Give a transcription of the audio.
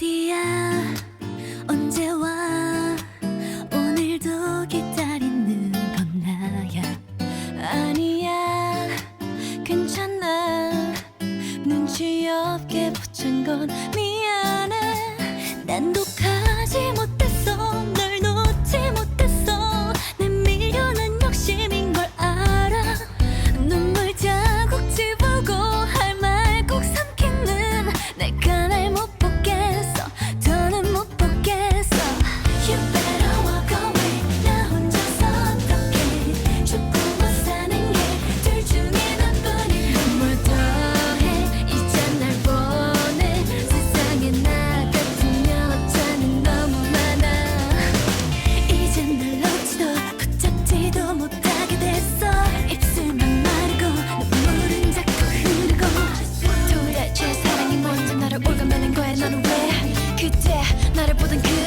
어디야? 언제 와? 오늘도 기다리는 건 나야 아니야. 괜찮아. 눈치 없게 붙인 건 네. with a